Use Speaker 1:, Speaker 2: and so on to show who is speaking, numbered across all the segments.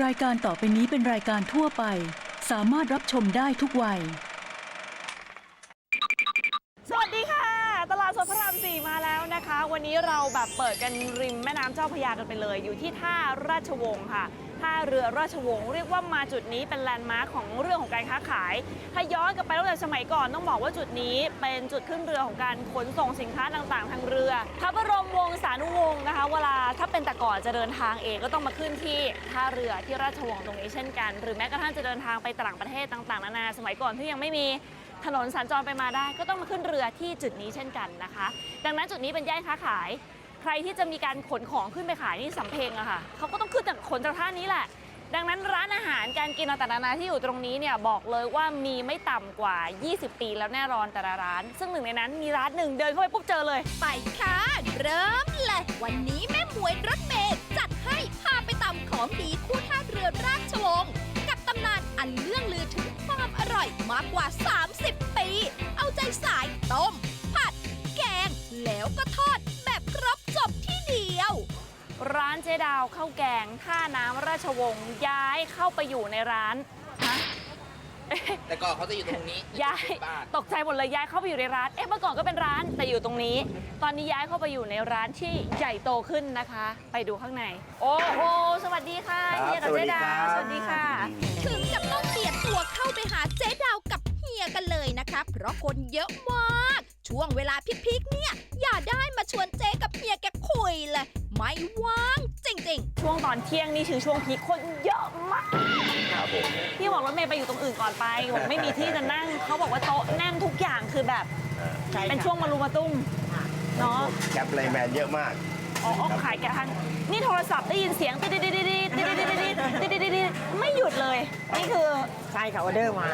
Speaker 1: รายการต่อไปนี้เป็นรายการทั่วไป สามารถรับชมได้ทุกวัย
Speaker 2: สวัสดีค่ะ ตลาดสดพระรามสี่มาแล้วนะคะ วันนี้เราแบบเปิดกันริมแม่น้ำเจ้าพระยากันไปเลย อยู่ที่ท่าราชวงศ์ค่ะ ท่าเรือราชวงศ์เรียกว่ามาจุดนี้เป็นแลนด์มาร์คของเรื่องของการค้าขาย ถ้าย้อนกลับไปตั้งแต่สมัยก่อนต้องบอกว่าจุดนี้เป็นจุดขึ้นเรือของการขนส่งสินค้าต่างๆ ทางเรือพระบรมวงศานุวงศ์นะคะ เวลาถ้าเป็นแต่ก่อนจะเดินทางเองก็ต้องมาขึ้นที่ท่าเรือที่ราชวงศ์ตรงนี้เช่นกัน หรือแม้กระทั่งจะเดินทางไปต่างประเทศต่างๆนานาสมัยก่อนที่ยังไม่มีถนนสัญจรไปมาได้ก็ต้องมาขึ้นเรือที่จุดนี้เช่นกันนะคะ ดังนั้นจุดนี้เป็นย่านค้าขาย ใครที่จะมีการขนของขึ้นไปขายที่สำเพ็งอะค่ะเขาก็ต้องขึ้นจากขนจากท่านี้แหละ ดังนั้นร้านอาหารการกินต่างๆนานาที่อยู่ตรงนี้เนี่ยบอกเลยว่ามีไม่ต่ำกว่า 20 ปีแล้วแน่นอนแต่ละร้าน ซึ่งหนึ่งในนั้นมีร้านหนึ่งเดินเข้าไปปุ๊บเจอเลย
Speaker 3: ไปค่ะ เริ่มเลยวันนี้แม่หมวยรถเมย์จัดให้พาไปตำของดีคู่ท่าเรือราชวงศ์กับตำนานอันเรื่องลือถึงความอร่อยมากกว่า 30 ปี เอาใจสายต้ม ผัด แกง แล้วก็ทอด ร้า
Speaker 2: นเจ๊ดาวข้าวแกง ท่าน้ำราชวงศ์ย้ายเข้าไปอยู่ในร้านฮะ
Speaker 4: แต่ก่อนเขาจะอยู่ตรงนี้
Speaker 2: ย้าย
Speaker 4: บ้าน
Speaker 2: ตกใจหมดเลยย้ายเข้าไปอยู่ในร้าน เอ๊ะเมื่อก่อนก็เป็นร้านแต่อยู่ตรงนี้ ตอนนี้ย้ายเข้าไปอยู่ในร้านที่ใหญ่โตขึ้นนะคะ ไปดูข้างใน โอ้โหสวัสดีค่ะ
Speaker 5: ครับ
Speaker 2: เฮียกับเจ๊ดา
Speaker 5: ส
Speaker 2: ส
Speaker 5: วั
Speaker 2: วัส
Speaker 5: สดี
Speaker 2: ดี
Speaker 5: ครั
Speaker 2: ค่ะ
Speaker 5: บ
Speaker 3: ถึงกับต้องเปลี่ยนตัวเข้าไปหาเจ๊ดาวกับเฮียกันเลยนะคะ เพราะคนเยอะมาก ช่วงเวลาพิกๆเนี่ย อย่าได้มาชวนเจ๊กับเฮียแกคุยเลย ไม่ว่าง จริงๆ
Speaker 2: ช่วงตอนเที่ยงนี่คือช่วงพีคคนเยอะมาก
Speaker 5: ครับผม
Speaker 2: พี่บอกรถเมย์ไปอยู่ตรงอื่นก่อนไปบอกไม่มีที่จะนั่งเขาบอกว่าโต๊ะแน่นทุกอย่างคือแบบ เป็นช่วงมารุมมาตุ้มเนาะ
Speaker 5: แคปไลน์แมนเยอะมาก
Speaker 2: อ๋อขายแกะทันนี่โทรศัพท์ได้ยินเสียงติดติดติดติดติดติดติดติดติดติดติดไม่หยุดเลยนี่คือ
Speaker 6: ใช่ค่ะออเดอร์มา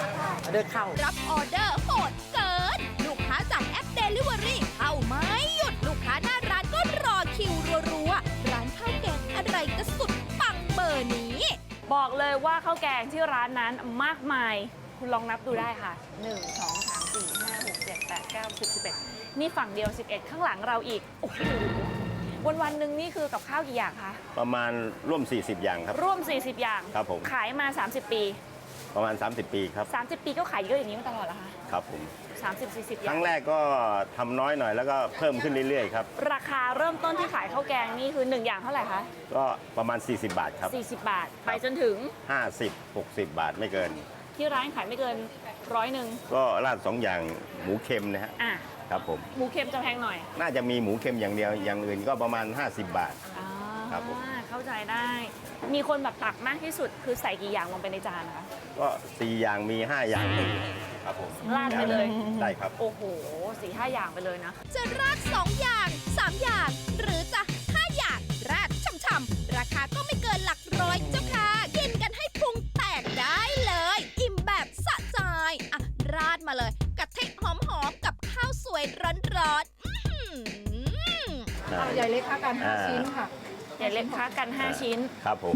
Speaker 6: ออเดอร์เข้า
Speaker 3: รับออเดอร์โหดเกิน ลูกค้าจากแอปเดลิเวอรี่ บอ
Speaker 2: กเลยว่าข้าวแกงที่ร้านนั้นมากมาย คุณลองนับดูได้ค่ะ 1 2 3 4 5 6 7 8 9 10 11 นี่ฝั่งเดียว 11 ข้างหลังเราอีกโอ้โหวันวันๆหนึ่งนี่คือกับข้าวกี่อย่างคะ
Speaker 5: ประมาณร่วม 40 อย่างครับ
Speaker 2: ร่วม 40 อย่าง
Speaker 5: ครับผม
Speaker 2: ขายมา 30 ปี
Speaker 5: ประมาณ 30 ปีครับ
Speaker 2: 30 ปีก็ขายเยอะอย่างนี้มาตลอดเหรอคะ
Speaker 5: ครับผม
Speaker 2: 30 40อ
Speaker 5: ค
Speaker 2: ย่า
Speaker 5: รั้
Speaker 2: ง
Speaker 5: งแรกก็ทำน้อยหน่อยแล้วก็เพิ่มขึ้นเรื่อยๆครับ
Speaker 2: ราคาเริ่มต้นที่ขายข้าวแกงนี่คือ 1 อย่างเท่าไหร่คะ
Speaker 5: ก็ประมาณ 40 บาทครับ
Speaker 2: 40 บาท ไปจนถึง
Speaker 5: 50 60 บาทไม่เกิน
Speaker 2: ที่ร้านขายไม่เกินร้อยหนึ่ง
Speaker 5: ก็ราดสองอย่างหมูเค็มนะฮะ
Speaker 2: อะ
Speaker 5: ครับผม
Speaker 2: หมูเค็มจะแพงหน่อย
Speaker 5: น่าจะมีหมูเค็มอย่างเดียวอย่างอื่นก็ประมาณ 50 บาท
Speaker 2: อ่า
Speaker 5: ครับผม
Speaker 2: เข้าใจได้ มีคนแบบตักมากที่สุดคือใส่กี่อย่างลงไปในจานคะ
Speaker 5: ก็4อย่างมี5อย่างมีครับผม
Speaker 2: ราดไปเลย
Speaker 5: ได้ครับ
Speaker 2: โอ้โหสี่ห้าอย่างไปเลยนะ
Speaker 3: จะราด2อย่าง 3 อย่าง หรือจะ5อย่าง ราดช่ำๆราคาก็ไม่เกินหลักร้อยเจ้าค่ะ กินกันให้พุงแตกได้เลย อิ่มแบบสะใจอะ ราดมาเลยกะทิหอมๆกับข้าวสวยร้อนๆอื้อหือ
Speaker 6: ใหญ่เล็กค่ะกัน
Speaker 5: อ่า
Speaker 6: 5ชิ้นค่ะ
Speaker 2: อย่าเล็กค้ากัน 5 ชิ้น
Speaker 5: ครับผม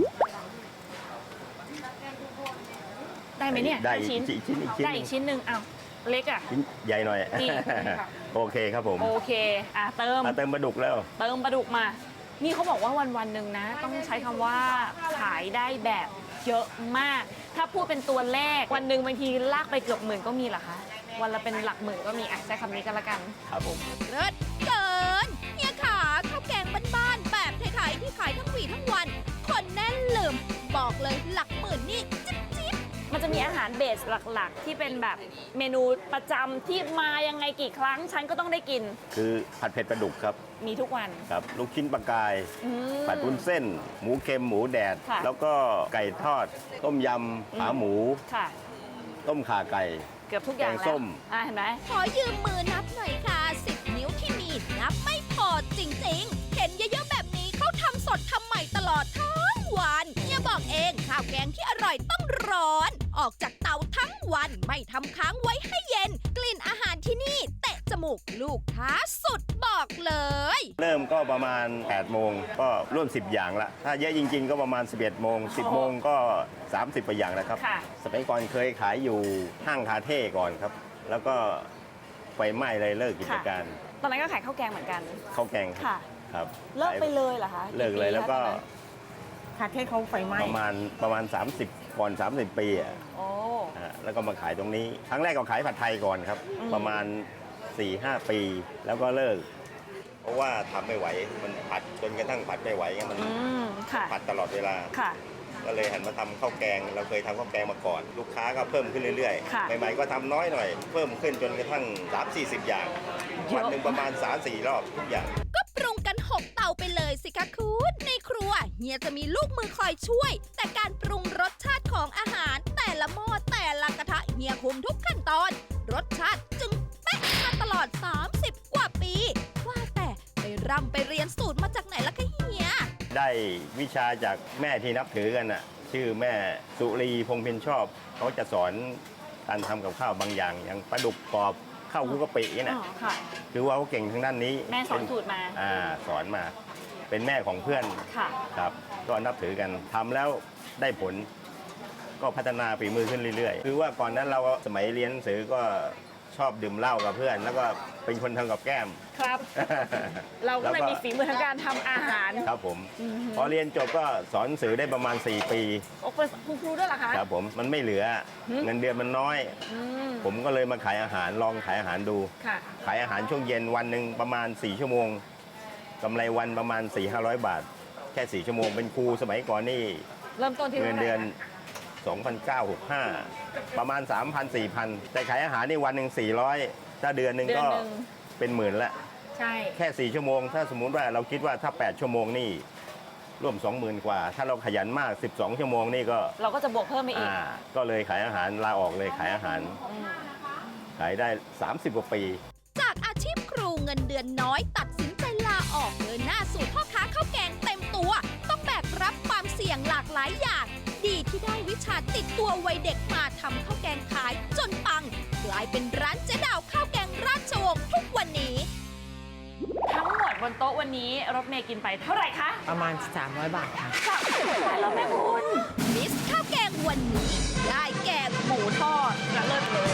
Speaker 2: ได้ไหมเนี่ย
Speaker 5: ได้
Speaker 2: ห้า
Speaker 5: อี
Speaker 2: ชิ้น
Speaker 5: กชิ้นอีกชิ้น
Speaker 2: ได้อีกชิ้นหนึ่งอ้าวเล็กอะ
Speaker 5: ชิ้นใหญ่หน่อย
Speaker 2: นี่
Speaker 5: โอเคครับผม
Speaker 2: โอเค อะเติม
Speaker 5: มาเติมปลาดุกแล้ว
Speaker 2: เติมปลาดุกมา นี่เขาบอกว่าวันวันๆหนึ่งนะ ต้องใช้คำว่าขายได้แบบเยอะมาก ถ้าพูดเป็นตัวเลขวันหนึ่งบางทีลากไปเกือบหมื่นก็มีเหรอคะ วันละเป็นหลักหมื่นก็มีอะใช้คำนี้กันละกัน
Speaker 5: ครับผม
Speaker 3: เลิศเกินเฮีย ที่ขายทั้งวีทั้งวัน คนแน่นลืม บอกเลยหลักหมื่นนี่จิ๊บจิ๊บ
Speaker 2: มันจะมีอาหารเบสหลักๆ ที่เป็นแบบเมนูประจำที่มายังไงกี่ครั้งฉันก็ต้องได้กิน
Speaker 5: คือผัดเผ็ดปลาดุกครับ
Speaker 2: มีทุกวัน
Speaker 5: ครับลูกชิ้นปลากาย
Speaker 2: อืม
Speaker 5: ผัดวุ้นเส้น หมูเค็มหมูแดด
Speaker 2: ค่ะ
Speaker 5: แล้วก็ไก่ทอด ต้มยำขาหมู
Speaker 2: ค่ะ
Speaker 5: ต้มข่าไก่
Speaker 2: เกือบทุกอย่าง
Speaker 5: แกง
Speaker 2: แล้ว
Speaker 5: ส้ม
Speaker 2: อะเห็นไหม
Speaker 3: ขอยืมมือนับหน่อยค่ะสิบนิ้วที่มีนับไม่พอจริงๆ ดทำใหม่ตลอดทั้งวันเฮียบอกเองข้าวแกงที่อร่อยต้องร้อน ออกจากเตาทั้งวันไม่ทำค้างไว้ให้เย็น กลิ่นอาหารที่นี่เตะจมูกลูกค้าสุดบอกเลย
Speaker 5: เริ่มก็ประมาณ 8 โมงก็ร่วม 10 อย่างละ ถ้าเยอะจริง ๆ ก็ประมาณ 11 โมง 10 โมงก็ 30กว่าอย่างแล้วครับ
Speaker 2: ค่ะ
Speaker 5: สมัยก่อนเคยขายอยู่ห้างคาเท่ก่อนครับ แล้วก็ไฟไหม้เลยเลิกกิจการ
Speaker 2: ตอนนั้นก็ขายข้าวแกงเหมือนกัน
Speaker 5: ข้าวแกงครับ
Speaker 2: ค่ะ
Speaker 5: ครับ
Speaker 2: เลิกไปเลยเหรอคะ
Speaker 5: เลิกเลย
Speaker 2: ปี
Speaker 5: แล้วก็
Speaker 2: ตอนนั้น
Speaker 6: ขผัดให้เขาไฟไหม้
Speaker 5: ประมาณประมาณ 30 ก่อน 30 ปีอะ
Speaker 2: โอ้
Speaker 5: อะแล้วก็มาขายตรงนี้ ครั้งแรกก็ขายผัดไทยก่อนครับ
Speaker 2: อืม
Speaker 5: ประมาณ 4-5 ปี แล้วก็เลิก เพราะว่าทำไม่ไหวมันผัดจนกระทั่งผัดไม่ไหวไงมัน
Speaker 2: อืมค่ะ
Speaker 5: ผัดตลอดเวลา
Speaker 2: ค่ะ
Speaker 5: ก็เลยหันมาทำข้าวแกง เราเคยทำข้าวแกงมาก่อน ลูกค้าก็เพิ่มขึ้นเรื่อย
Speaker 2: ค่ะ
Speaker 5: ๆ ใหม่ๆก็ทำน้อยหน่อย เพิ่มขึ้นจนกระทั่ง3-40 อย่าง
Speaker 2: เยอะ
Speaker 5: วันหนึ่งประมาณ 3-4 รอบทุกอย่าง
Speaker 3: ก็ปรุงกัน ยจะมีลูกมือคอยช่วย แต่การปรุงรสชาติของอาหาร แต่ละหม้อแต่ละกระทะเฮียคุมทุกขั้นตอน รสชาติจึงเป๊ะมาตลอด 30 กว่าปี ว่าแต่ไปร่ำไปเรียนสูตรมาจากไหนล่ะคะเฮีย
Speaker 5: ได้วิชาจากแม่ที่นับถือกันน่ะ ชื่อแม่สุรีพงเพ็ญชอบ เขาจะสอนการทำกับข้าวบางอย่าง อย่างปลาดุกกรอบข้าวคุกกะปิเนี่ย
Speaker 2: อ๋อค่ะ
Speaker 5: คือว่าเขาเก่งทางด้านนี้
Speaker 2: แม่สอน
Speaker 5: เป็น
Speaker 2: สูตรมา
Speaker 5: อ่าสอนมา เป็นแม่ของเพื่อน
Speaker 2: ค่ะ
Speaker 5: ครับ ก็นับถือกันทำแล้วได้ผล ก็พัฒนาฝีมือขึ้นเรื่อยๆ คือว่าก่อนนั้นเราสมัยเรียนหนังสือก็ชอบดื่มเหล้ากับเพื่อน แล้วก็เป็นคนทำกับแก้ม
Speaker 2: ครับ เราก็เลย
Speaker 5: แล้วก็
Speaker 2: มีฝีมือทางการทำอาหาร
Speaker 5: ครับผม พอเรียนจบก็สอนหนังสือได้ประมาณ 4 ปี
Speaker 2: โอ้เป็นคุณครูด้วยเหรอคะ
Speaker 5: ครับผมมันไม่เหลือ
Speaker 2: หืม
Speaker 5: เงินเดือนมันน้อย
Speaker 2: อืม
Speaker 5: ผมก็เลยมาขายอาหารลองขายอาหารดู
Speaker 2: ค่ะ
Speaker 5: ขายอาหารช่วงเย็นวันหนึ่งประมาณ 4 ชั่วโมง กำไรวันประมาณ 4 5 0 0 บาท แค่ 4 ชั่วโมงเป็นครูสมัยก่อนนี่
Speaker 2: เริ่มต้นที่
Speaker 5: เงินเดือน
Speaker 2: ท่าไหร่ะ
Speaker 5: 2,965 ประมาณ 3,000 4,000 แต่ขายอาหารนี่วันหนึ่ง400 ถ้าเดือนหนึ่ง
Speaker 2: เดือน
Speaker 5: ก็
Speaker 2: หนึ่ง
Speaker 5: เป็นหมื่นละ
Speaker 2: ใช่
Speaker 5: แค่ 4 ชั่วโมง ถ้าสมมุติว่าเราคิดว่าถ้า 8 ชั่วโมงนี่ร่วม 20,000 กว่า ถ้าเราขยันมาก 12 ชั่วโมงนี่ก็
Speaker 2: เราก็จะบวกเพิ่มไปอีก
Speaker 5: อ่าก็เลยขายอาหารลาออกเลยขายอาหาร
Speaker 2: อืม
Speaker 5: ขายได้ 30 กว่าปี
Speaker 3: จากอาชีพครูเงินเดือนน้อยตัด สู่พ่อค้าข้าวแกงเต็มตัว ต้องแบกรับความเสี่ยงหลากหลายอย่าง ดีที่ได้วิชาติดตัววัยเด็กมาทำข้าวแกงขายจนปัง กลายเป็นร้านเจ๊ดาวข้าวแกงราชวงศ์ทุกวันนี้
Speaker 2: ทั้งหมดบนโต๊ะวันนี้รถเมย์กินไปเท่าไหร่คะ
Speaker 6: ประมาณ 300 บาทค่ะ
Speaker 2: สามสิบบาทแล้วแม่คุณ
Speaker 3: มิสข้าวแกงวันนี้ ได้แก่
Speaker 2: หมูทอดกระเลิศเลย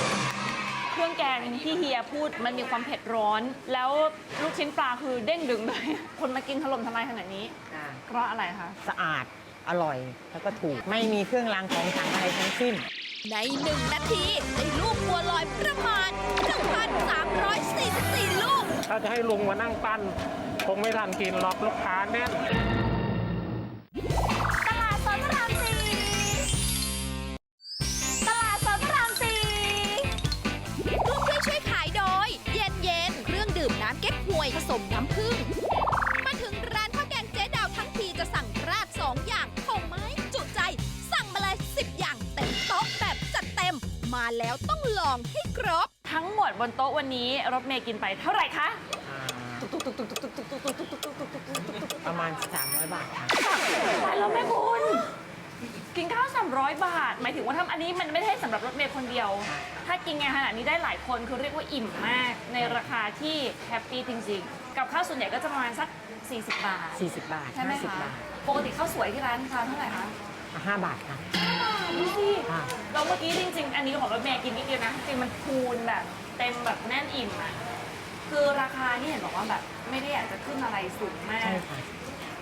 Speaker 2: เครื่องแกงที่เฮียพูดมันมีความเผ็ดร้อน แล้วลูกชิ้นปลาคือเด้งดึงเลย คนมากินถล่มทลายขนาดนี้เพราะอะไรคะ
Speaker 6: สะอาดอร่อยแล้วก็ถูกไม่มีเครื่องรางของขลังอะไรทั้งสิ้น
Speaker 3: ในหนึ่งนาทีได้ลูกบัวลอยประมาณ 1,344 ลูก
Speaker 7: ถ้าจะให้ลุงมานั่งปั้น คงไม่ทันกินหรอกลูกค้าแน่น
Speaker 3: บ
Speaker 2: นโต๊ะวันนี้รถเมย์กินไปเท่าไหร่คะ
Speaker 6: ประมาณ 300 บาทค่ะ
Speaker 2: ตายแล้วแม่คุณกินข้าว 300 บาท หมายถึงว่าทำอันนี้มันไม่ได้สำหรับรถเมย์คนเดียว ถ้ากินงานขนาดนี้ได้หลายคนคือเรียกว่าอิ่มมาก ในราคาที่แฮปปี้จริงๆ กับข้าวส่วนใหญ่ก็จะประมาณสัก 40 บาท
Speaker 6: 40 บาท
Speaker 2: ใช่ไหม
Speaker 6: 50
Speaker 2: คะ
Speaker 6: บาท
Speaker 2: ปกติข้าวสวยที่ร้านทานเท่าไหร่คะ
Speaker 6: 5บาทค่ะ
Speaker 2: ดูสิ
Speaker 6: ค่ะ
Speaker 2: เราเมื่อกี้จริง ๆ อันนี้ของรถเมย์กินนิดเดียวนะ จริงมันคูณแบบ เต็มแบบแน่นอิ่มอะ คือราคานี่เห็นบอกว่าแบบไม่ได้อยากจะขึ้นอะไรสูงมาก
Speaker 6: ใช่ค่ะ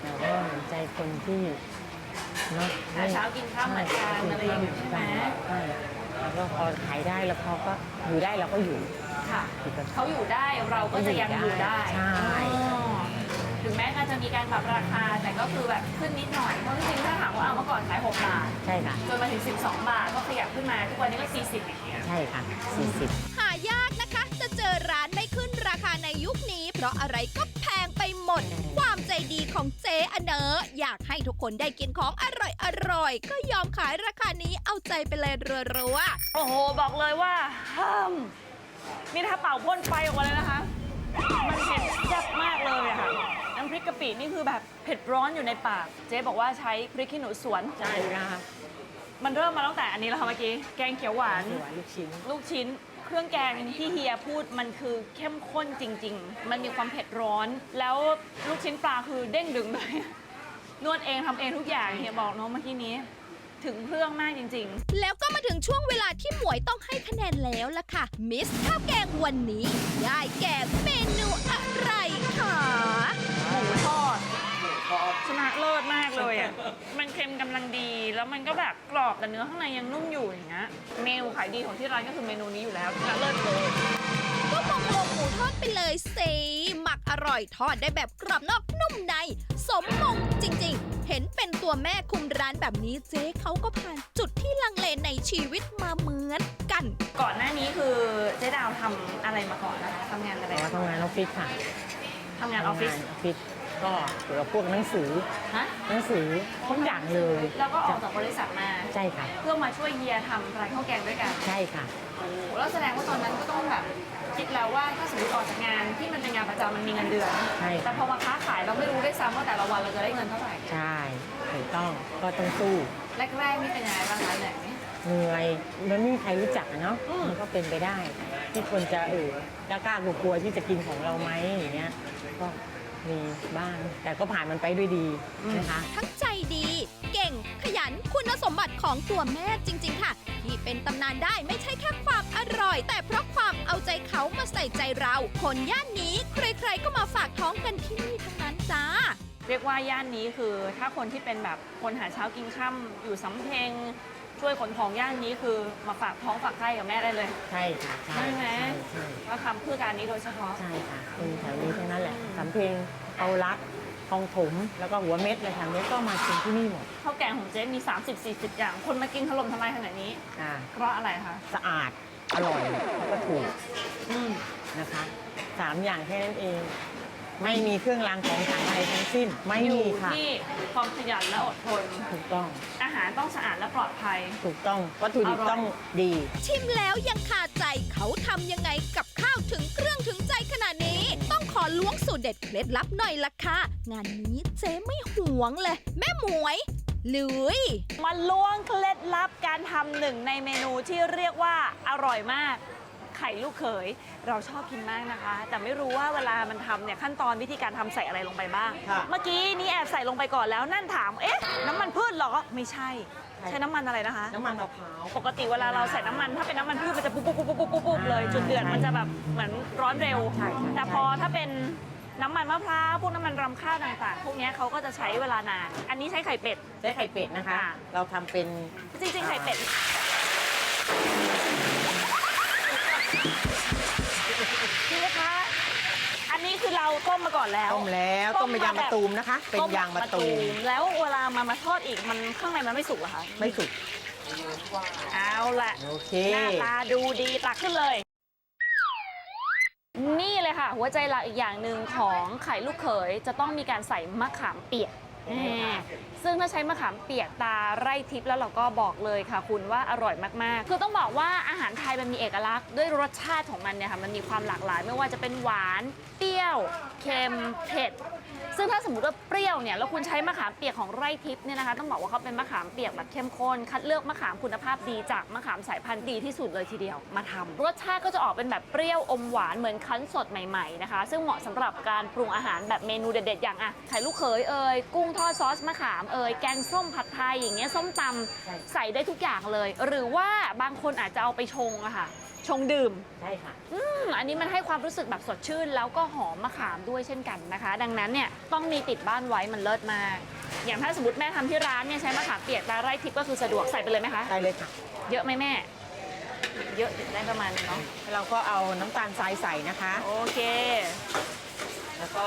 Speaker 6: แต่ว่าเห็นใจคนที่เนาะ
Speaker 2: หาเช้ากินข้าวเหมือนกันอะไรอย่างงี้ใช่ไหม
Speaker 6: ใช่แล้วก็พอขายได้แล้วพอก็อยู่ได้เราก็อยู่
Speaker 2: ค่ะเขาอยู่ได้เราก็จะยังอยู่ได้
Speaker 6: ใช่
Speaker 2: อ๋อถึงแม้การจะมีการปรับราคาแต่ก็คือแบบขึ้นนิดหน่อยเพราะจริงๆถ้าถามว่าเอาเมื่อก่อนขาย6บาท
Speaker 6: ใช่ค่ะ
Speaker 2: จนมาถึง 12 บาทก็ขยับขึ้นมาทุกวันนี้ก็ 40อย่างเงี้ย
Speaker 6: ใช่ค่ะ 40
Speaker 3: หายาก ยุคนี้เพราะอะไรก็แพงไปหมด ความใจดีของเจ๊อเนออยากให้ทุกคนได้กินของอร่อยอร่อยๆก็ยอมขายราคานี้เอาใจไปเลยรัวๆ
Speaker 2: โอ้โห บอกเลยว่าห้ามนี่ถ้าเป่าพ่นไฟออกมาเลยนะคะ มันเผ็ดยับมากเลยอะค่ะ น้ำพริกกะปินี่คือแบบเผ็ดร้อนอยู่ในปาก เจ๊บอกว่าใช้พริกขี้หนูสวน
Speaker 6: ใช่นะคะ
Speaker 2: มันเริ่มมาตั้งแต่อันนี้แล้วค่ะเมื่อกี้ แกงเขียวหวาน
Speaker 6: หัวลูกชิ้น
Speaker 2: ลูกชิ้น เครื่องแกงที่เฮียพูดมันคือเข้มข้นจริง ๆ มันมีความเผ็ดร้อน แล้วลูกชิ้นปลาคือเด้งดึงเลย นวดเองทำเองทุกอย่างเฮียบอกเนาะเมื่อกี้นี้ ถึงเครื่องมากจริง ๆ
Speaker 3: แล้วก็มาถึงช่วงเวลาที่หมวยต้องให้คะแนนแล้วล่ะค่ะ มิสข้าวแกงวันนี้ ได้แก่เมนู คะ
Speaker 2: หมูทอดชนะเลิศมากเลยอะ มันเแล้วมันก็แบบกรอบแต่เนื้อข้างในยังนุ่มอยู่อย่างเงี้ย เมนูขายดีของที่ร้านก็คือเมนูนี้อยู่แล้วที่ร้านเลิศเลย
Speaker 3: ก็มองลงหมูทอดไปเลยสิหมักอร่อยทอดได้แบบกรอบนอกนุ่มใน สมมงจริงๆ เห็นเป็นตัวแม่คุมร้านแบบนี้เจ๊เขาก็ผ่านจุดที่ลังเลในชีวิตมาเหมือนกัน
Speaker 2: ก่อนหน้านี้คือเจ๊ดาวทำอะไรมาก่อนนะคะทำงานอะไร
Speaker 6: อ๋อทำงานออฟฟิศค่ะ
Speaker 2: ทำงานออฟฟิศ
Speaker 6: ทำงานออฟฟิศ ก็เกี่ยวกับพวกหนังสือ
Speaker 2: ฮะ
Speaker 6: หนังสือทุกอย่างเลย
Speaker 2: แล้วก็ออกจากบริษัทมา
Speaker 6: ใช่ค่ะ
Speaker 2: เพื่อมาช่วยเฮียทำร้านข้าวแกงด้วยกัน
Speaker 6: ใช่ค่ะ
Speaker 2: โอ้โหแล้วแสดงว่าตอนนั้นก็ต้องแบบคิดแล้วว่าถ้าสมมติออกจากงานที่มันเป็นงานประจำมันมีเงินเดือน
Speaker 6: ใช่
Speaker 2: แต่พอมาค้าขายเราไม่รู้ด้วยซ้ำว่าแต่ละวันเราจะได้เงินเท่าไหร่
Speaker 6: ใช่ถูกต้องก็ต้องสู้
Speaker 2: แรกๆนี่เป็นยังไงบ้างคะเหนื่อยไหม
Speaker 6: เหนื่อยมันไม่มีใครรู้จักอะเนาะ
Speaker 2: อืม
Speaker 6: มันก็เป็นไปได้ ที่คนจะเออแล้วกล้ากลัวๆที่จะกินของเราไหมอย่างเงี้ยก็ มีบ้าง แต่ก็ผ่านมันไปด้วยดีนะคะ
Speaker 3: ทั้งใจดี เก่งขยันคุณสมบัติของตัวแม่จริง ๆ ค่ะ ที่เป็นตำนานได้ไม่ใช่แค่ความอร่อย แต่เพราะความเอาใจเขามาใส่ใจเรา คนย่านนี้ใครๆก็มาฝากท้องกันที่นี่ทั้งนั้นจ้า
Speaker 2: เรียกว่าย่านนี้คือถ้าคนที่เป็นแบบคนหาเช้ากินค่ำอยู่สำเพ็ง ช่วยขนของย่านนี้คือมาฝากท้องฝากไข่กับแม่ได้เลย
Speaker 6: ใช่ค่ะใช่
Speaker 2: ใช่ไหม
Speaker 6: ใช่
Speaker 2: ว่าทำเพื่อการนี้โดยเฉพาะ
Speaker 6: ใช่ค่ะคนแถวนี้ทั้งนั้นแหละ
Speaker 2: อืม
Speaker 6: สำเพ็งเอารัดคลองถมแล้วก็หัวเม็ดอะไรแถวนี้ก็มากินที่นี่หมด
Speaker 2: ข้าวแกงของเจ๊มี 30-40 อย่าง คนมากินถล่มทลายขนาดนี้
Speaker 6: อ่า
Speaker 2: เพราะอะไรคะ
Speaker 6: สะอาดอร่อยแล้วก็ถูก
Speaker 2: อืม
Speaker 6: นะคะสามอย่างแค่นั้นเอง ไม่มีเครื่องรางของขลังอะไรทั้งสิ้น ไม่
Speaker 2: อ
Speaker 6: มี
Speaker 2: ยู่
Speaker 6: ค่ะ
Speaker 2: ที่ความขยันและอดทน
Speaker 6: ถูกต้อง
Speaker 2: อาหารต้องสะอาดและปลอดภัย
Speaker 6: ถูกต้อง วัตถุดิบ
Speaker 2: อร่อย
Speaker 6: ต้องดี
Speaker 3: ชิมแล้วยังคาใจเขาทำยังไงกับข้าวถึงเครื่องถึงใจขนาดนี้ ต้องขอล้วงสูตรเด็ดเคล็ดลับหน่อยละค่ะ งานนี้เจ๊ไม่หวงเลย แม่หมวยลุย
Speaker 2: มาล้วงเคล็ดลับการทำหนึ่งในเมนูที่เรียกว่าอร่อยมาก ไข่ลูกเขย เราชอบกินมากนะคะ แต่ไม่รู้ว่าเวลามันทำเนี่ยขั้นตอนวิธีการทำใส่อะไรลงไปบ้าง
Speaker 6: ค่ะ
Speaker 2: เมื่อกี้นี่แอบใส่ลงไปก่อนแล้วนั่นถาม เอ๊ะ น้ำมันพืชเหรอ ไม่ใช่
Speaker 6: ใช่
Speaker 2: ใช้น้ำมันอะไรนะคะ
Speaker 6: น้ำมันมะพร้าว
Speaker 2: ปกติเวลาเราใส่น้ำมัน ถ้าเป็นน้ำมันพืชมันจะปุ๊บปุ๊บปุ๊บปุ๊บปุ๊บปุ๊บเลย จุดเดือดมันจะแบบเหมือนร้อนเร็ว
Speaker 6: ใช่ใช่
Speaker 2: แต่พอถ้าเป็นน้ำมันมะพร้าวพวกน้ำมันรำข้าวต่างๆ พวกเนี้ยเขาก็จะใช้เวลานาน อันนี้ใช้ไข่เป็ด
Speaker 6: ใช้ไข่เป็ดนะคะ
Speaker 2: ค่ะ
Speaker 6: เราทำเป็น
Speaker 2: จริงๆไข่เป็ด พี่คะ อันนี้คือเราต้มมาก่อนแล้ว
Speaker 6: ต้มแล้วต้มเป็นยางมะตูมนะคะ เป็นยางมะตูม
Speaker 2: แล้วเวลามามาทอดอีกมันข้างในมันไม่สุกเหรอคะ
Speaker 6: ไม่สุก
Speaker 2: เอาละ
Speaker 6: โอเค
Speaker 2: หน้าตาดูดีตักขึ้นเลย นี่เลยค่ะ หัวใจหลักอีกอย่างหนึ่งของไข่ลูกเขยจะต้องมีการใส่มะขามเปียกแน่ ซึ่งถ้าใช้มะขามเปียกตาไร่ทิพย์แล้วเราก็บอกเลยค่ะคุณว่าอร่อยมากๆ คือต้องบอกว่าอาหารไทยมันมีเอกลักษณ์ด้วยรสชาติของมันเนี่ยค่ะมันมีความหลากหลาย ไม่ว่าจะเป็นหวาน เปรี้ยว เค็ม เผ็ด ซึ่งถ้าสมมติว่าเปรี้ยวเนี่ยแล้วคุณใช้มะขามเปียกของไร่ทิพย์เนี่ยนะคะต้องบอกว่าเขาเป็นมะขามเปียกแบบเข้มข้น คัดเลือกมะขามคุณภาพดีจากมะขามสายพันธุ์ดีที่สุดเลยทีเดียวมาทำรสชาติก็จะออกเป็นแบบเปรี้ยวอมหวานเหมือนคั้นสดใหม่ๆนะคะ ซึ่งเหมาะสำหรับการปรุงอาหารแบบเมนูเด็ดๆอย่างอะไข่ลูกเขยเอ่ยกุ้งทอดซอสมะขามเอ่ยแกงส้มผัดไทยอย่างเงี้ยส้มตำ
Speaker 6: ใช่
Speaker 2: ใส่ได้ทุกอย่างเลย หรือว่าบางคนอาจจะเอาไปชงอะค่ะ ชงดื่ม
Speaker 6: ใช่ค่ะ
Speaker 2: อืมอันนี้มันให้ความรู้สึกแบบสดชื่น แล้วก็หอมมะขามด้วยเช่นกันนะคะ ดังนั้นเนี่ยต้องมีติดบ้านไว้มันเลิศมาก อย่างถ้าสมมติแม่ทำที่ร้านเนี่ยใช้มะขามเปียกตาไร่ทิพย์ก็คือสะดวกใส่ไปเลยไหมคะ
Speaker 6: ได้เลยค่ะ
Speaker 2: เยอะไหมแม่ เยอะได้ประมาณนึงเนาะ
Speaker 6: เราก็เอาน้ำตาลทรายใส่นะคะ
Speaker 2: โอเค
Speaker 6: แล้วก็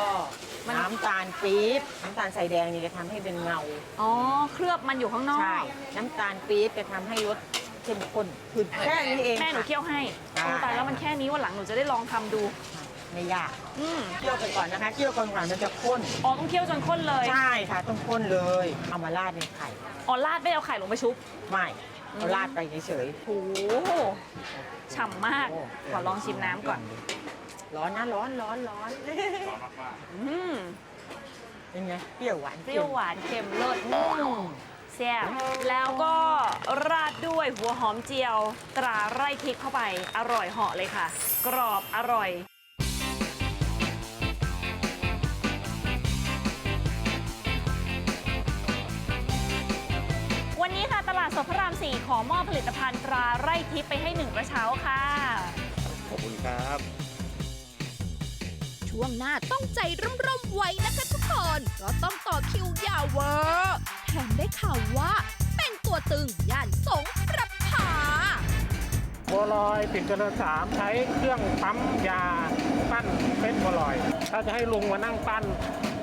Speaker 2: มัน
Speaker 6: น้ำตาลปี๊บน้ำตาลใส่แดงนี่จะทำให้เป็นเงา
Speaker 2: อ๋อ เคลือบมันอยู่ข้างนอก
Speaker 6: ใช่น้ำตาลปี๊บจะทำให้รสเข้มข้นขึ้นแค่นี้เอง
Speaker 2: แม่หนู
Speaker 6: ค่ะ
Speaker 2: เคี่ยวให้
Speaker 6: ได้
Speaker 2: โอ้ตายแล้วมันแค่นี้วันหลังหนูจะได้ลองทำดู
Speaker 6: ไม่ยาก
Speaker 2: อืม
Speaker 6: เคี่ยวไปก่อนนะคะเคี่ยวก่อนก่อนมันจะข้น
Speaker 2: อ๋อต้องเคี่ยวจนข้นเลย
Speaker 6: ใช่ค่ะต้องข้นเลยเอามาราดในไข่
Speaker 2: อ๋อราดไม่เอาไข่ลงไปชุบ
Speaker 6: ไม่เอาราดไปเฉย
Speaker 2: โอ้โหฉ่ำมาก
Speaker 6: โอ้
Speaker 2: ขอลองชิมน้ำก่อน
Speaker 6: ๆ ร้อนนะร้อนร้อนร้อน
Speaker 2: อืม
Speaker 6: เป็นไงเปรี้ยวหวาน
Speaker 2: เปรี้ยวหวานเค็มเลิศอืมแซ่บแล้วก็ราดด้วยหัวหอมเจียว ตราไร่ทิพย์เข้าไป อร่อยเหาะเลยค่ะ กรอบอร่อยวันนี้ค่ะตลาดสดพระราม 4 ขอมอบผลิตภัณฑ์ตราไร่ทิพย์ไปให้หนึ่งกระเช้าค่ะ
Speaker 5: ขอบคุณครับ
Speaker 3: ช่วงหน้าต้องใจร่มๆไว้นะคะทุกคนเพราะต้องต่อคิวยาวเวอร์แถมได้ข่าวว่า เป็นตัวตึงย่านสงประพา
Speaker 7: บัวลอยติดเจริญสามใช้เครื่องปั๊มยาปั้นเป็นบัวลอย ถ้าจะให้ลุงมานั่งปั้น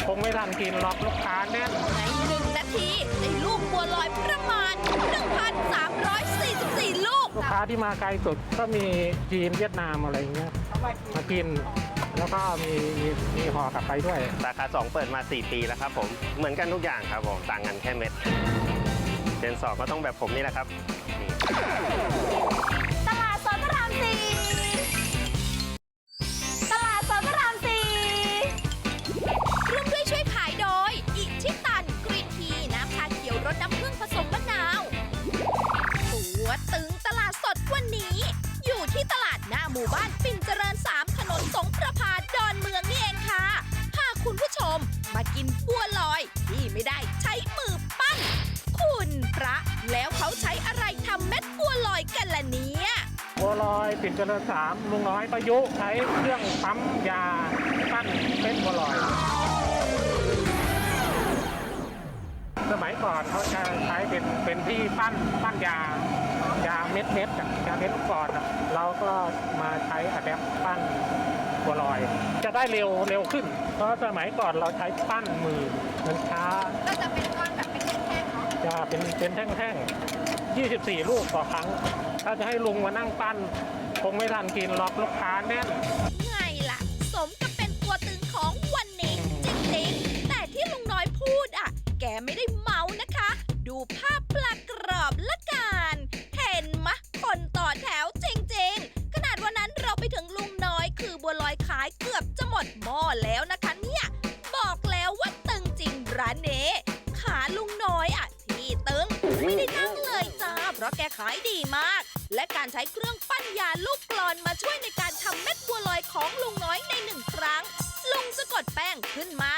Speaker 7: คงไม่ทันกินหรอกลูกค้าแน่น
Speaker 3: ในหนึ่งนาทีได้ลูกบัวลอยประมาณ 1,344 ลูก
Speaker 7: ลูกค้าที่มาไกลสุดก็มีจีนเวียดนามอะไรอย่างเงี้ยมากิน แล้วก็มีมีมีห่อกลับไปด้วย
Speaker 8: สาขา 2 เปิดมา 4 ปีแล้วครับผม เหมือนกันทุกอย่างครับผม ต่างกันแค่เม็ดเจนสองก็ต้องแบบผมนี่แหละครับนี่
Speaker 3: เจริญสามลุ
Speaker 7: งน้อยประยุกต์ใช้เครื่องปั๊มยาปั้นเป็นบัวลอย สมัยก่อนเขาจะใช้เป็นเป็นที่ปั้นปั้นยายาเม็ดเม็ดๆอะยาเม็ดลูกก่อนอะเราก็มาใช้อะแดปปั้นบัวลอย จะได้เร็วเร็วขึ้น เพราะสมัยก่อนเราใช้ปั้นมือมันช้า
Speaker 3: ก็จะเป็นก้อนแบบเป็นแท่งๆเนาะ
Speaker 7: จะเป็นเป็นแท่งๆ24 ลูกต่อครั้ง ถ้าจะให้ลุงมานั่งปั้นค งไม่ทันกินหรอกลูกค้าแน่น
Speaker 3: ไงล่ะ สมกับเป็นตัวตึงของวันนี้จริงๆ แต่ที่ลุงน้อยพูดอะ แกไม่ได้เมานะคะ ดูภาพปลากรอบละกันเห็นมะ คนต่อแถวจริงๆ ขนาดวันนั้นเราไปถึงลุงน้อยคือบัวลอยขายเกือบจะหมดหม้อแล้วนะคะเนี่ย บอกแล้วว่าตึงจริงร้านเนี้ขาลุงน้อยอะที่ตึงไม่ได้นั่งเลยจ้าเพราะแกขายดีมาก และการใช้เครื่องปั้นยาลูกกลอนมาช่วยในการทำเม็ดบัวลอยของลุงน้อยในหนึ่งครั้ง ลุงจะกดแป้งขึ้นมา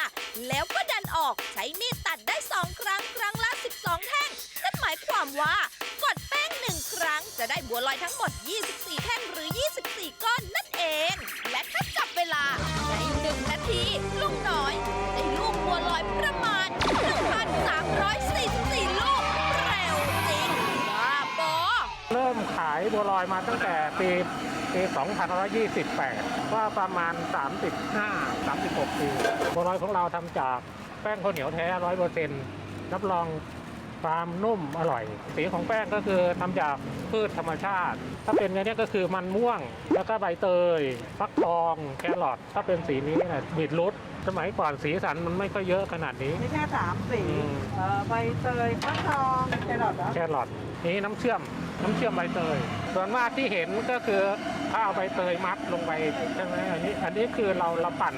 Speaker 3: แล้วก็ดันออกใช้มีดตัดได้2ครั้งครั้งละ 12 แท่ง นั่นหมายความว่ากดแป้งหนึ่งครั้งจะได้บัวลอยทั้งหมด 24 แท่งหรือ 24 ก้อนนั่นเอง และถ้าจับเวลาในหนึ่งนาทีลุงน้อยได้ลูกบัวลอยประมาณา
Speaker 7: ยบัวลอยมาตั้งแต่ปีปี2528 ว่าประมาณ 35 36 ปีบัวลอยของเราทำจากแป้งข้าวเหนียวแท้100%รับรองความนุ่มอร่อย สีของแป้งก็คือทำจากพืชธรรมชาติ ถ้าเป็นอย่างนี้ก็คือมันม่วง แล้วก็ใบเตยฟักทองแครอทถ้าเป็นสีนี้นะบีทรูทสมัยก่อนสีสันมันไม่ค่อยเยอะขนาดนี้
Speaker 6: ไม่แค่สามสี
Speaker 7: อืม
Speaker 6: เอ่อใบเตยฟักทองแครอทเหรอ
Speaker 7: แครอทนี้น้ำเชื่อม น้ำเชื่อมใบเตย ส่วนมากที่เห็นก็คือข้าวใบเตยมัดลงไปใช่ไหมอันนี้ อันนี้คือเราเราปั่น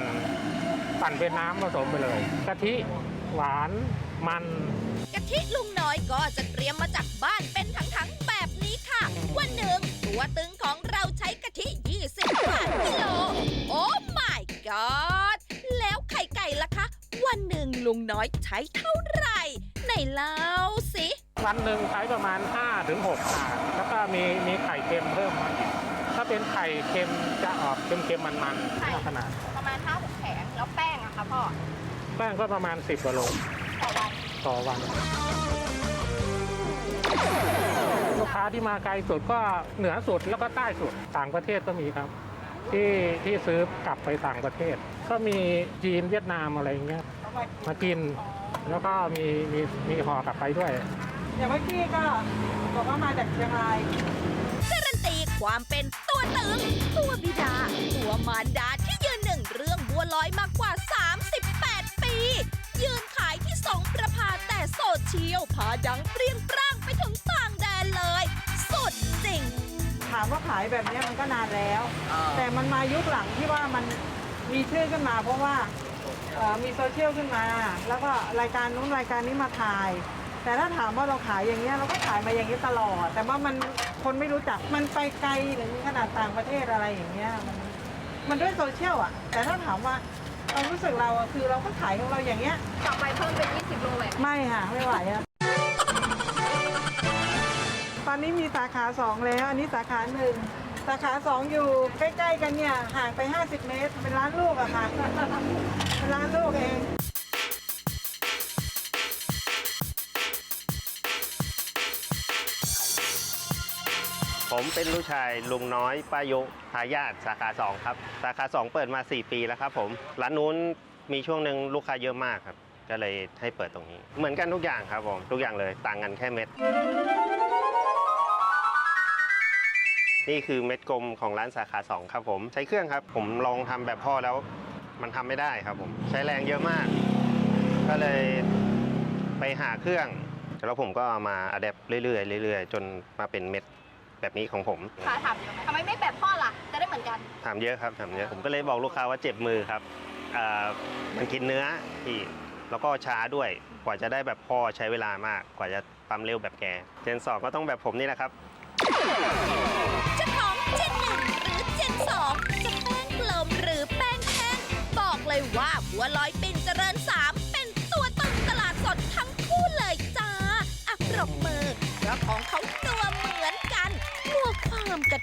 Speaker 7: ปั่นเป็นน้ำผสมไปเลย กะทิหวานมัน
Speaker 3: กะทิลุงน้อยก็จะเตรียมมาจากบ้านเป็นถังๆแบบนี้ค่ะ วันหนึ่งตัวตึงของเราใช้กะทิ25กิโล โอ้ my god แล้วไข่ไก่ล่ะคะ วันหนึ่งลุงน้อยใช้เท่าไหร่ไหนเล่าสิ
Speaker 7: วันหนึ่งใช้ประมาณ5ถึง6ถาดแล้วก็มีมีไข่เค็มเพิ่มมาอีกถ้าเป็นไข่เค็มจะออกเค็มๆมันๆขนาด
Speaker 3: ประมาณ5 6แผงแล้วแป้งอะคะพ่อ
Speaker 7: แป้งก็ประมาณ 10กิโล
Speaker 3: ต่อวัน
Speaker 7: ต่อวัน ลูกค้าที่มาไกลสุดก็เหนือสุดแล้วก็ใต้สุดต่างประเทศก็มีครับ ที่ที่ซื้อกลับไปต่างประเทศ ก็มีจีนเวียดนามอะไรอย่างเงี้ยมากิน แล้วก็มีมีมีห่อกลับไปด้วย
Speaker 6: อย่างเมื่อกี้ก็บอกว่ามาจากเชียงราย
Speaker 3: การันตีความเป็นตัวตึง ตัวบิดา ตัวมารดาที่ยืนหนึ่งเรื่องบัวลอยมากกว่า 38 ปี ยืนขายที่สองประพาแต่โซเชียลพาดังเปรี้ยงปร้างไปถึงต่างแดนเลย สุดจริง
Speaker 6: ถามว่าขายแบบเนี้ยมันก็นานแล้ว แต่มันมายุคหลังที่ว่ามันมีชื่อขึ้นมาเพราะว่าเอ่อมีโซเชียลขึ้นมา แล้วก็รายการนู้นรายการนี้มาถ่าย แต่ถ้าถามว่าเราขายอย่างเงี้ยเราก็ขายมาอย่างนี้ตลอด แต่ว่ามันคนไม่รู้จักมันไปไกลถึงขนาดต่างประเทศอะไรอย่างเงี้ยมันมันด้วยโซเชียลอะ แต่ถ้าถามว่าความรู้สึกเราอะคือเราก็ขายของเราอย่างเงี้ย
Speaker 3: ต่อไปเพิ่มเป็น 20 โลเลย
Speaker 6: ไม่ค่ะ ไม่ไหวอะตอนนี้มีสาขาสองแล้ว อันนี้สาขาหนึ่งสาขาสองอยู่ใกล้ ๆ กันเนี่ยห่างไป 50 เมตร เป็นร้านลูกอะค่ะ เป็นร้านลูกเอง
Speaker 8: ผมเป็นลูกชายลุงน้อยป้ายุทายาทสาขาสองครับ สาขาสองเปิดมา 4 ปีแล้วครับผม ร้านนู้นมีช่วงหนึ่งลูกค้าเยอะมากครับ ก็เลยให้เปิดตรงนี้ เหมือนกันทุกอย่างครับผม ทุกอย่างเลยต่างกันแค่เม็ด นี่คือเม็ดกลมของร้านสาขา 2 ครับผม ใช้เครื่องครับ ผมลองทำแบบพ่อแล้ว มันทำไม่ได้ครับผม ใช้แรงเยอะมาก ก็เลยไปหาเครื่องแล้วผมก็มาอัดแอปเรื่อยๆเรื่อยๆ จนมาเป็นเม็ด แบบนี้ของผม
Speaker 3: ขาถามทำไมไม่แบบพ่อล่ะ จะได้เหมือนกัน
Speaker 8: ถามเยอะครับถามเยอะผมก็เลยบอกลูกค้าว่าเจ็บมือครับอ่ามันกินเนื้อที่แล้วก็ช้าด้วยกว่าจะได้แบบพ่อใช้เวลามาก กว่าจะปั๊มเร็วแบบแกเจนสองก็ต้องแบบผมนี่แหละครับ
Speaker 3: จะของเจนหนึ่งหรือเจนสองจะแป้งกลมหรือแป้งแห้งบอกเลยว่าบัวลอยปิ่นเจริญสามเป็นตัวตึงตลาดสดทั้งคู่เลยจ้าอะปรบมือเพราะของเขา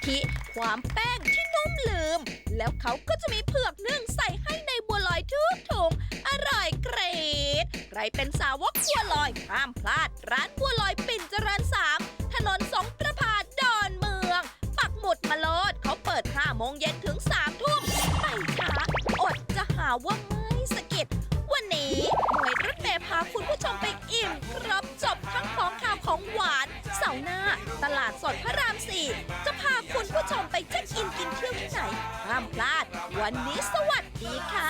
Speaker 3: ทิ ความแป้งที่นุ่มลืม แล้วเขาก็จะมีเผือกนึ่งใส่ให้ในบัวลอยทุกถุง อร่อยเกรด ใครเป็นสาวกบัวลอยห้ามพลาด ร้านบัวลอยปิ่นเจริญสามถนนสงประพาดอนเมือง ปักหมุดมาโลดเขาเปิด5โมงเย็นถึง3ทุ่มไปช้าอดจะหาว่าไม่สะกิดวันนี้หน่วยรถเมย์พาคุณผู้ชมไปอิ่มครบจบทั้งของข้าวของหวาน ลาดสดพระรามสี่จะพาคุณผู้ชมไปเช็คอินกินเที่ยวที่ไหนห้ามพลาด วันนี้สวัสดีค่ะ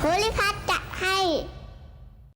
Speaker 9: ภูริพัฒจะให้